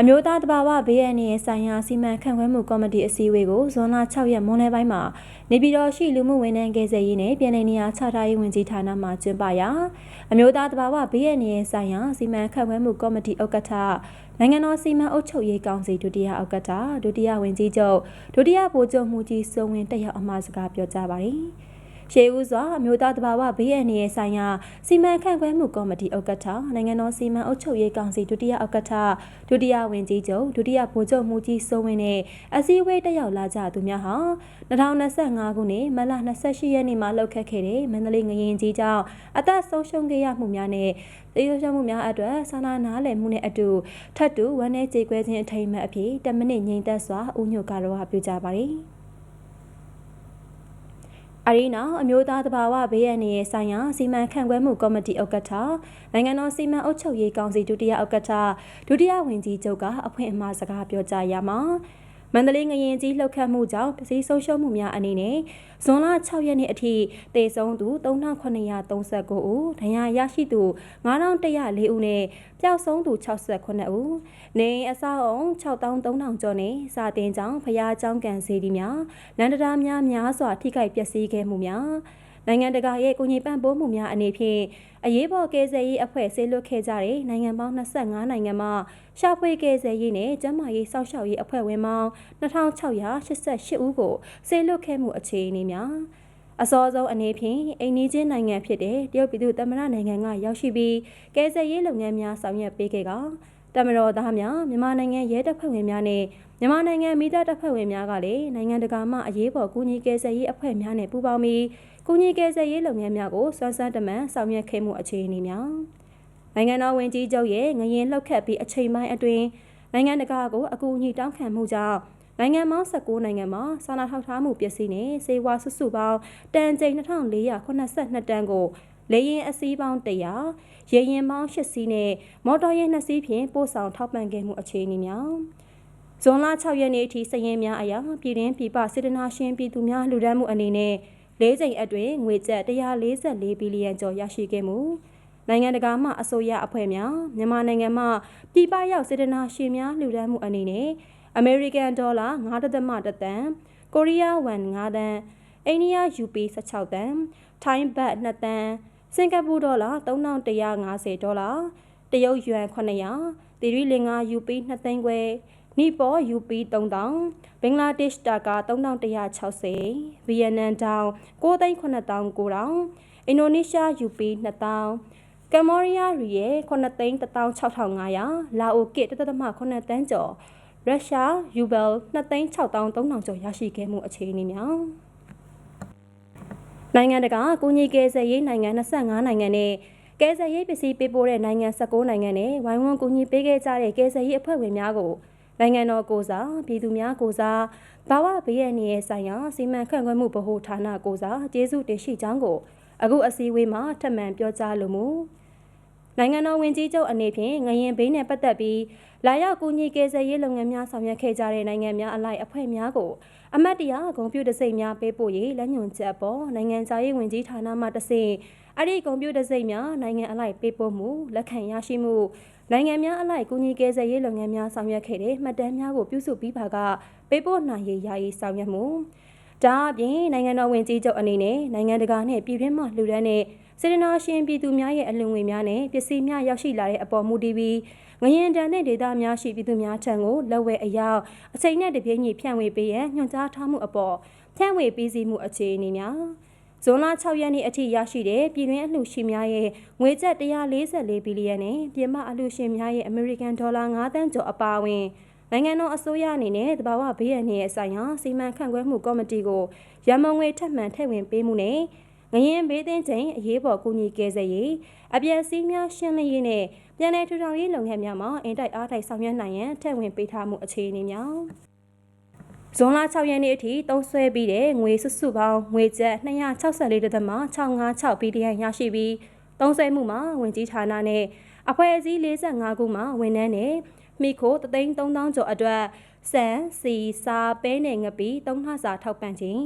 အမျိုးသားတဘာဝဘေးအန္တရာယ်ဆိုင်ရာစီမံခန့်ခွဲမှုကော်မတီအစည်းအဝေးကိုဇွန်လ6ရက်မွန်းလယ်ပိုင်းမှာနေပြည်တော်ရှိလူမှုဝန်ထမ်းကယ်ဆယ်ရေးနဲ့ပြည်내နေရာချထားရေးဝန်ကြီးဌာနမှကျင်းပရာအမျိုးသားတဘာဝဘေးအန္တရာယ်ဆိုင်ရာစီမံခန့်ခွဲမှုကော်မတီဥက္ကဋ္ဌနိုင်ငံတော်စီမံအုပ်ချုပ်ရေးကောင်စီဒုတိယဥက္ကဋ္ဌဒုတိယဝန်ကြီးချုပ်ဒုတိယဗိုလ်ချုပ်မှုကြီးစုံဝင်တက်ရောက်အမှာစကားပြောကြားပါတယ်။ ရှေးဦးစွာအမျိုးသားတဘာဝဘေးအန္တရာယ်ဆိုင်ရာစီမံခန့်ခွဲမှုကော်မတီဥက္ကဋ္ဌနိုင်ငံတော်စီမံအုပ်ချုပ်ရေးကောင်စီဒုတိယဥက္ကဋ္ဌဒုတိယဝန်ကြီးချုပ်ဒုတိယဗိုလ်ချုပ်မှုကြီးစိုးဝင်းနဲ့အစည်းအဝေးတက်ရောက်လာကြသူများဟာ2025ခုနှစ်မတ်လ28ရက်နေ့မှာလှုပ်ခတ်ခဲ့တဲ့မန္တလေးငရင်ကြီးကြောင့်အသက်ဆုံးရှုံးခဲ့ရမှုများနဲ့သေဆုံးမှုများအတွက်ဆန္ဒနားလည်မှုနဲ့အတူထပ်တူဝမ်းနည်းကြေကွဲခြင်းအထိမ်းအမှတ်အဖြစ်10မိနစ်ငြိမ်သက်စွာဦးညွတ်ကတော့ပြုကြပါတယ်။ အရီနာအမျိုးသားတဘာဝဘေးရန်ရဲ့ဆိုင်ရာစီမံခန့်ခွဲမှုကော်မတီဥက္ကဋ္ဌနိုင်ငံတော်စီမံအုပ်ချုပ်ရေးကောင်စီဒုတိယဥက္ကဋ္ဌဒုတိယဝန်ကြီးချုပ်ကအဖွင့်အမှာစကားပြောကြားရမှာ မန္တလေးငရင်ကြီးလှုပ်ခတ်မှုကြောင့်ပစ္စည်းဆုံးရှုံးမှုများအနေနဲ့ဇွန်လ6ရက်နေ့အထိတေဆုံးသူ3939ဦးဒဏ်ရာရရှိသူ9104ဦးနဲ့ပျောက်ဆုံးသူ68ဦးနေအဆောက်အုံ6300ကျော်နဲ့စာတင်ကျောင်းဖျားကျောင်းကန်စီဒီများလန်တရာများများစွာထိခိုက်ပျက်စီးခဲ့မှုများ နိုင်ငံတကာရဲ့ကိုညီပံ့ပိုးမှုများအနေဖြင့်အရေးပေါ်ကယ်ဆယ်ရေးအဖွဲ့ဆေးလွတ်ခဲ့ကြတဲ့နိုင်ငံပေါင်း25နိုင်ငံမှရှာဖွေကယ်ဆယ်ရေးနဲ့ကျန်းမာရေးစောင့်ရှောက်ရေးအဖွဲ့ဝင်ပေါင်း2688ဦးကိုဆေးလွတ်ခဲ့မှုအခြေအနေများအစောဆုံးအနေဖြင့်အိန္ဒိချင်းနိုင်ငံဖြစ်တဲ့တရုတ်ပြည်သူ့သမ္မတနိုင်ငံကရောက်ရှိပြီးကယ်ဆယ်ရေးလုပ်ငန်းများဆောင်ရွက်ပေးခဲ့ကတမတော်သားများမြန်မာနိုင်ငံရဲတပ်ဖွဲ့ဝင်များနဲ့မြန်မာနိုင်ငံမိသားတပ်ဖွဲ့ဝင်များကလည်းနိုင်ငံတကာမှအရေးပေါ်ကူညီကယ်ဆယ်ရေးအဖွဲ့များနဲ့ပူးပေါင်းပြီး ကူညီကယ်ဆယ်ရေးလုပ်ငန်းများကိုစွမ်းစမ်းတမန်ဆောင်ရွက်ခဲ့မှုအခြေအနေများနိုင်ငံတော်ဝန်ကြီးချုပ်ရဲ့ငရင်လှုပ်ခတ်ပြီးအချိန်ပိုင်းအတွင်းနိုင်ငံတကာကိုအကူအညီတောင်းခံမှုကြောင့်နိုင်ငံပေါင်း19နိုင်ငံမှာစာနာထောက်ထားမှုပစ္စည်းနဲ့စေဝါစုစုပေါင်းတန်ချိန်2482တန်ကိုလေရင်အစီးပေါင်း100ရေရင်ပေါင်း8စီးနဲ့မော်တော်ယာဉ်2စီးဖြင့်ပို့ဆောင်ထောက်ပံ့ခဲ့မှုအခြေအနေများဇွန်လ6ရက်နေ့အထိစည်ရင်များအရာပြည်တွင်းပြည်ပစေတနာရှင်ပြည်သူများလူဒန်းမှုအနေနဲ့ ၄ချိန်အတွင်းငွေကျပ်144ဘီလီယံကျော်ရရှိခဲ့မှုနိုင်ငံတကာမှအစိုးရအဖွဲ့များမြန်မာနိုင်ငံမှပြည်ပရောက်စေတနာရှင်များလူဒန်းမှုအနေနဲ့အမေရိကန်ဒေါ်လာ9.1တန်ကိုရီးယားဝမ်9တန်အိန္ဒိယယူပီ16တန်ထိုင်းဘတ်2တန်စင်ကာပူဒေါ်လာ3150ဒေါ်လာတရုတ်ယွမ်900သီရိလင်္ကာယူပီ2သိန်းခွဲ နီပေါ်ယူပီ3000ဘင်္ဂလားဒေ့ရှ်တာကာ3160ဗီယက်နမ်တောင်9,9000အင်ဒိုနီးရှားယူပီ2000ကမ္ဘောဒီးယားရီယယ်9,16500လာအိုကစ်1.8တန်းကျော်ရုရှားယူဘယ်2,6300ကျော်ရရှိခဲ့မှုအခြေအနေများနိုင်ငံတကာကုညီကယ်ဆယ်ရေးနိုင်ငံ25နိုင်ငံနဲ့ကယ်ဆယ်ရေးပစ္စည်းပေးပို့တဲ့နိုင်ငံ19နိုင်ငံနဲ့ဝိုင်းဝန်းကူညီပေးခဲ့ကြတဲ့ကယ်ဆယ်ရေးအဖွဲ့ဝင်များကို နိုင်ငံတော်ကိုစားပြည်သူများကိုစားဘာဝဘေးရန်ရဲ့ဆိုင်ရာစီမံခန့်ခွဲမှုဗဟိုဌာနကိုစားကျေးဇူးတင်ရှိကြောင်းကိုအခုအစည်းအဝေးမှာထပ်မံပြောကြားလိုမူနိုင်ငံတော်ဝင်ကြီးချုပ်အနေဖြင့်ငရင်ဘေးနဲ့ပတ်သက်ပြီးလာရောက်ကူညီကယ်ဆယ်ရေးလုပ်ငန်းများဆောင်ရွက်ခဲ့ကြတဲ့နိုင်ငံများအလိုက်အဖွဲ့များကိုအမတ်တရားဂုံပြူတစိမ့်များပေးပို့ရေးလက်ညွန်ချက်ပေါ်နိုင်ငံသားရေးဝန်ကြီးဌာနမှတဆင့်အဲ့ဒီဂုံပြူတစိမ့်များနိုင်ငံအလိုက်ပေးပို့မှုလက်ခံရရှိမှု နိုင်ငံများအလိုက်ကူညီကယ်ဆယ်ရေးလုပ်ငန်းများဆောင်ရွက်ခဲ့တဲ့မှတ်တမ်းများကိုပြုစုပြီးပါကပေးပို့နိုင်ရေးယာယီဆောင်ရွက်မှုဒါအပြင်နိုင်ငံတော်ဝင်ကြီးချုပ်အနေနဲ့နိုင်ငံတကာနဲ့ပြည်တွင်းမှလှူဒန်းတဲ့စေတနာရှင်ပြည်သူများရဲ့အလှူငွေများနဲ့ပစ္စည်းများရောက်ရှိလာတဲ့အပေါ်မူတည်ပြီးငရင်တန်တဲ့ဒေသများရှိပြည်သူများထံကိုလက်ဝဲအရောက်အချိန်နဲ့တပြေးညီဖြန့်ဝေပေးရန်ညွှန်ကြားထားမှုအပေါ်ဖြန့်ဝေပေးစီမှုအခြေအနေများ ဇွန်လ6ရက်နေ့အထိရရှိတဲ့ပြည်တွင်းအလှူရှင်များရဲ့ငွေကျပ်144ဘီလီယံနဲ့ပြည်ပအလှူရှင်များရဲ့အမေရိကန်ဒေါ်လာ9သန်းကျော်အပါအဝင်နိုင်ငံတော်အစိုးရအနေနဲ့တဘာဝဘေးရန်ရဲ့ဆိုင်ရာစီမံခန့်ခွဲမှုကော်မတီကိုရမုံငွေထပ်မံထည့်ဝင်ပေးမှုနဲ့ငရင်ဘေးသင်းချိန်အရေးပေါ်ကူညီကယ်ဆယ်ရေးအပြည့်စည်းများရှင်းလင်းရေးနဲ့ပြည်내ထူထောင်ရေးလုပ်ငန်းများမှာအင်တိုက်အားတိုက်ဆောင်ရွက်နိုင်ရန်ထည့်ဝင်ပေးထားမှုအခြေအနေများ ဇွန်လ6ရက်နေ့အထိတုံးဆွဲပြီးတဲ့ငွေစုစုပေါင်းငွေကျပ်264.656ဘီလီယံရရှိပြီးသုံးဆွဲမှုမှာဝင်ကြီးဌာနနဲ့အဖွဲ့အစည်း45ခုမှဝန်ထမ်းနဲ့မိခို33000ကျော်အတွက်စံစီစာပဲနဲ့ငပီသုံးထစာထောက်ပံ့ခြင်း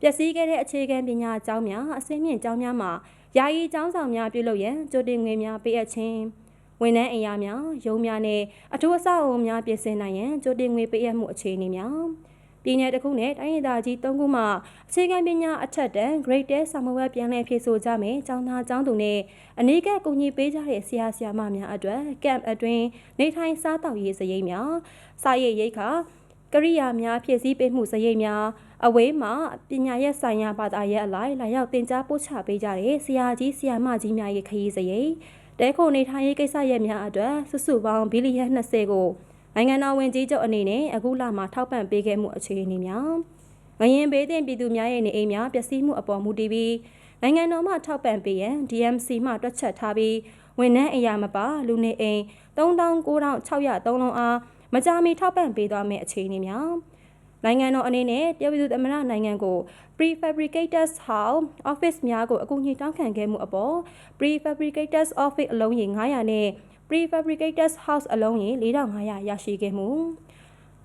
ပျက်စီးခဲ့တဲ့အခြေခံပညာကျောင်းများအစင်းမြင့်ကျောင်းများမှာယာယီကျောင်းဆောင်များပြုလုပ်ရန်ကြိုတင်ငွေများပေးအပ်ခြင်းဝန်ထမ်းအင်အားများရုံးများနဲ့အထူးအဆောက်အအုံများပြင်ဆင်နိုင်ရန်ကြိုတင်ငွေပေးအပ်မှုအခြေအနေများ ပြည်내တစ်ခုနဲ့တိုင်းဒေသကြီး၃ခုမှအခြေခံပညာအထက်တန်း grade 10စာမေးပွဲပြန်လည်ဖြေဆိုကြမယ်။ကျောင်းသားကျောင်းသူနဲ့အနည်းကကူညီပေးကြတဲ့ဆရာဆရာမများအတွက် camp အတွင်းနေထိုင်စားတောက်ရေးစရိတ်များစာရေးရိတ်ခါကရိယာများဖြည့်ဆည်းပေးမှုစရိတ်များအဝေးမှာပညာရေးဆိုင်ရာဘာသာရေးအလိုက်လာရောက်တင် जा ပို့ချပေးကြတဲ့ဆရာကြီးဆရာမကြီးများရဲ့ခရီးစရိတ်တဲခိုနေထိုင်ရေးကိစ္စရပ်များအတွက်စုစုပေါင်းဘီလီယံ20ကို နိုင်ငံတော်ဝင်ကြီးချုပ်အနေနဲ့အခုလမှာထောက်ပံ့ပေးခဲ့မှုအခြေအနေများငရင်ဘေးတင်ပြည်သူများရဲ့နေအိမ်များပျက်စီးမှုအပေါ်မူတည်ပြီးနိုင်ငံတော်မှထောက်ပံ့ပေးရန် DMC မှတွက်ချက်ထားပြီးဝန်ထမ်းအရာမပါလူနေအိမ်39,603လုံးအားမကြာမီထောက်ပံ့ပေးသွားမယ့်အခြေအနေများနိုင်ငံတော်အနေနဲ့တရုတ်ပြည်သူသမ္မတနိုင်ငံကို prefabricators house office များကိုအကူအညီတောင်းခံခဲ့မှုအပေါ် prefabricators office အလုံးရေ900နဲ့ prefabricators house အလုံးရေ4500ရရှိခဲ့မှု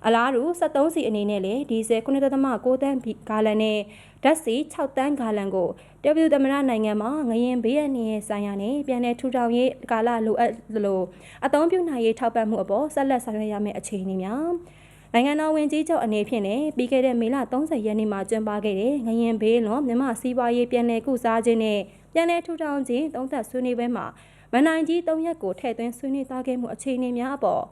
အလားတူ73စီအနေနဲ့လည်းဒီဇယ်9.6တန်းဂါလန်နဲ့ဓာတ်ဆီ6တန်းဂါလန်ကိုတရုတ်သမ္မတနိုင်ငံမှာငရင်ဘေးရနေဆိုင်ရာနဲ့ပြန်လည်ထူထောင်ရေးကာလလိုအပ်သလိုအသုံးပြုနိုင်ရေးထောက်ပံ့မှုအပေါ်ဆက်လက်ဆောင်ရွက်ရမယ့်အခြေအနေများနိုင်ငံတော်ဝင်ကြီးချုပ်အနေဖြင့်လည်းပြီးခဲ့တဲ့မေလ30ရက်နေ့မှာကျင်းပခဲ့တဲ့ငရင်ဘေးလွန်မြန်မာစီးပွားရေးပြည်내ကုစားခြင်းနဲ့ပြည်내ထူထောင်ခြင်းသုံးသက်ဆွေးနွေးပွဲမှာ မနိုင်ကြီး၃ရက်ကိုထည့်သွင်းဆွေးနွေးသားခဲ့မှုအခြေအနေများအပေါ်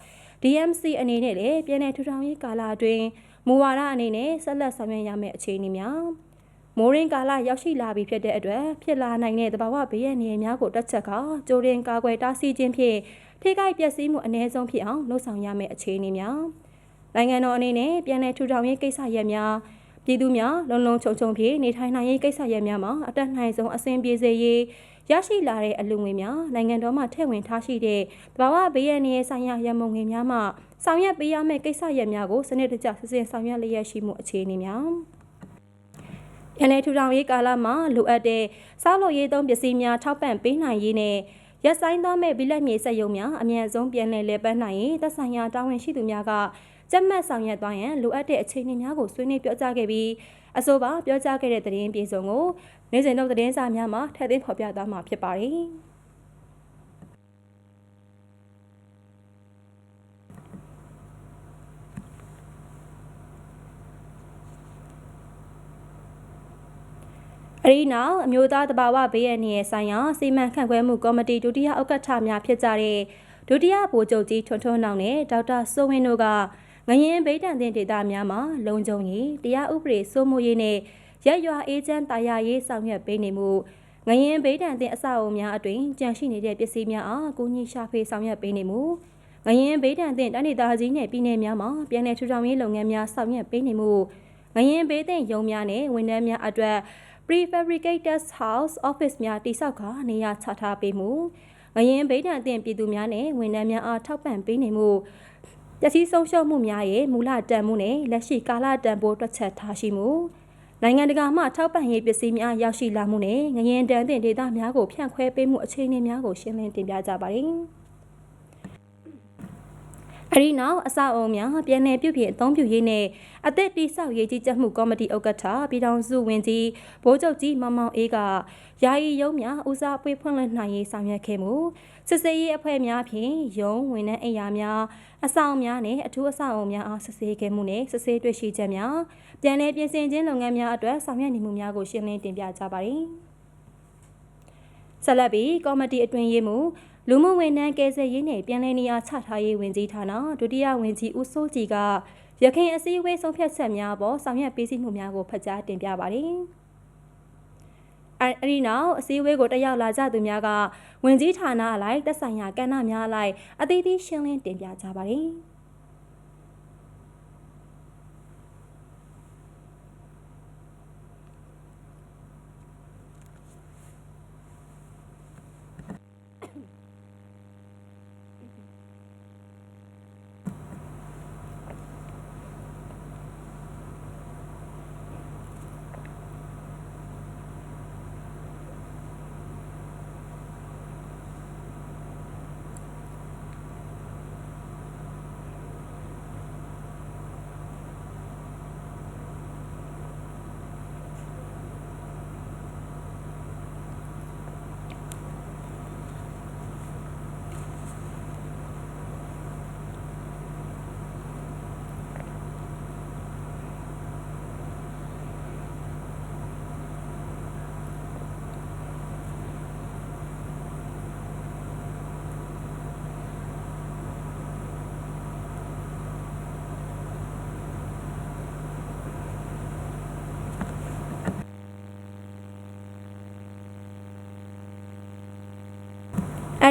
DMC အနေနဲ့လည်းပြည်내ထူထောင်ရေးကာလအတွင်းမူဝါဒအနေနဲ့ဆက်လက်ဆောင်ရွက်ရမယ့်အခြေအနေများမိုးရင်းကာလရောက်ရှိလာပြီဖြစ်တဲ့အတွက်ဖြစ်လာနိုင်တဲ့သဘာဝဘေးရန်နေများကိုတက်ချက်ကကြိုးရင်ကာကွယ်တားဆီးခြင်းဖြင့်ထိခိုက်ပျက်စီးမှုအ ਨੇ ဆုံးဖြစ်အောင်လှုံ့ဆော်ရမယ့်အခြေအနေများနိုင်ငံတော်အနေနဲ့ပြည်내ထူထောင်ရေးကိစ္စရပ်များပြည်သူများလုံလုံခြုံခြုံဖြင့်နေထိုင်နိုင်ရေးကိစ္စရပ်များမှာအတက်နိုင်ဆုံးအဆင်ပြေစေရေး ရရှိလာတဲ့အလူငွေများနိုင်ငံတော်မှထည့်ဝင်ထားရှိတဲ့တဘာဝဘေးရန်ရဲ့ဆိုင်ရာရမုံငွေများမှဆောင်ရွက်ပေးရမယ့်ကိစ္စရပ်များကိုစနစ်တကျစစ်စင်ဆောင်ရွက်လျက်ရှိမှုအခြေအနေများရန်နေထူထောင်ရေးကာလမှာလိုအပ်တဲ့စောက်လို့ရေးသုံးပစ္စည်းများထောက်ပံ့ပေးနိုင်ရေးနဲ့ရက်ဆိုင်သွားမဲ့ဗီလက်မြေစက်ရုံများအမြန်ဆုံးပြန်လည်လဲပတ်နိုင်ရေးသက်ဆိုင်ရာတာဝန်ရှိသူများကကြက်မှတ်ဆောင်ရွက်သွားရန်လိုအပ်တဲ့အခြေအနေများကိုဆွေးနွေးပြောကြားခဲ့ပြီး အဆိုပါပြောကြားခဲ့တဲ့သတင်းပြေဆုံးကိုနေ့စဉ်တော့သတင်းစာများမှာထည့်သွင်းဖော်ပြသွားမှာဖြစ်ပါတယ်။အရီနောက်အမျိုးသားတဘာဝဘေးရန်ရဲ့ဆိုင်ရာစီမံခန့်ခွဲမှုကော်မတီဒုတိယဥက္ကဋ္ဌများဖြစ်ကြတဲ့ဒုတိယဗိုလ်ချုပ်ကြီးထွန်းထွန်းနောင်နဲ့ဒေါက်တာစိုးဝင်းတို့က ငရင်ဗိဒ္ဓံတင်ဒေသများမှာလုံခြုံရေးတရားဥပဒေစိုးမိုးရေးနဲ့ရက်ရွာအေးချမ်းတာယာရေးဆောင်ရွက်ပေးနေမှုငရင်ဗိဒံတင်အဆောက်အုံများအတွင်ကြန့်ရှိနေတဲ့ပစ္စည်းများအားကိုကြီးရှာဖွေဆောင်ရွက်ပေးနေမှုငရင်ဗိဒံတင်တိုင်းဒေသကြီးနဲ့ပြည်내များမှာပြည်내ထူထောင်ရေးလုပ်ငန်းများဆောင်ရွက်ပေးနေမှုငရင်ဗိဒံရုံများနဲ့ဝန်ထမ်းများအတွက် prefabricators house office များတိစောက်ခါနေရာချထားပေးမှုငရင်ဗိဒံတင်ပြည်သူများနဲ့ဝန်ထမ်းများအားထောက်ပံ့ပေးနေမှု ပျက်စီးဆုံးရှုံးမှုများရဲ့မူလတန်မှုနဲ့လက်ရှိကာလတန်ဖိုးတွက်ချက်ထားရှိမှုနိုင်ငံတကာမှထောက်ပံ့ရေးပစ္စည်းများရောက်ရှိလာမှုနဲ့ငရင်တန်တဲ့ဒေသများကိုဖြန့်ခွဲပေးမှုအခြေအနေများကိုရှင်းလင်းတင်ပြကြပါတယ်။ အရီနောက်အဆောက်အုံများပြည်내ပြုပြင်အသုံးပြုရေးနဲ့အသက်တိဆောက်ရေးကြီးကြပ်မှုကော်မတီဥက္ကဋ္ဌပြည်ထောင်စုဝန်ကြီးဗိုလ်ချုပ်ကြီးမောင်မောင်အေးကယာယီရုံးများဦးစားပေးဖွင့်လှစ်နိုင်ရေးဆောင်ရွက်ခဲ့မှုစစ်စေးရေးအဖွဲ့များဖြင့်ရုံးဝန်ထမ်းအိမ်ယာများအဆောင်များနဲ့အထူးအဆောက်အုံများအားစစ်ဆေးခဲ့မှုနဲ့စစ်ဆေးတွေ့ရှိချက်များပြန်လည်ပြင်ဆင်ခြင်းလုပ်ငန်းများအတွက်ဆောင်ရွက်နေမှုများကိုရှင်းလင်းတင်ပြကြပါသည်ဆက်လက်ပြီးကော်မတီအတွင်ရေးမှူး လူမှုဝန်ထမ်းကယ်ဆယ်ရေးနဲ့ပြည်내နေရာချထားရေးဝန်ကြီးဌာနဒုတိယဝန်ကြီးဦးစိုးကြည်ကရခိုင်အစည်းအဝေးဆုံးဖြတ်ချက်များပေါ်ဆောင်ရွက်ပေးစီမှုများကိုဖတ်ကြားတင်ပြပါသည်အဲဒီနောက်အစည်းအဝေးကိုတက်ရောက်လာကြသူများကဝင်ကြီးဌာနအလိုက်သက်ဆိုင်ရာကဏ္ဍများအလိုက်အသီးသီးရှင်းလင်းတင်ပြကြပါသည်။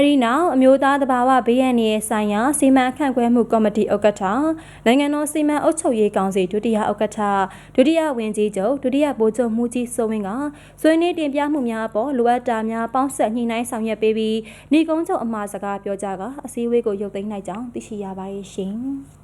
အဲဒီနောက်အမျိုးသားတဘာဝဘေးရန်ရဲ့ဆိုင်ရာစီမံခန့်ခွဲမှုကော်မတီဥက္ကဋ္ဌနိုင်ငံတော်စီမံအုပ်ချုပ်ရေးကောင်စီဒုတိယဥက္ကဋ္ဌဒုတိယဝန်ကြီးချုပ်ဒုတိယဗိုလ်ချုပ်မှုကြီးစိုးဝင်းကဆွေးနွေးတင်ပြမှုများအပေါ်လိုအပ်တာများပေါင်းဆက်ညှိနှိုင်းဆောင်ရွက်ပေးပြီးညီကုန်းချုပ်အမှာစကားပြောကြားကအစည်းအဝေးကိုရုပ်သိမ်းလိုက်ကြောင်းသိရှိရပါတယ်ရှင်။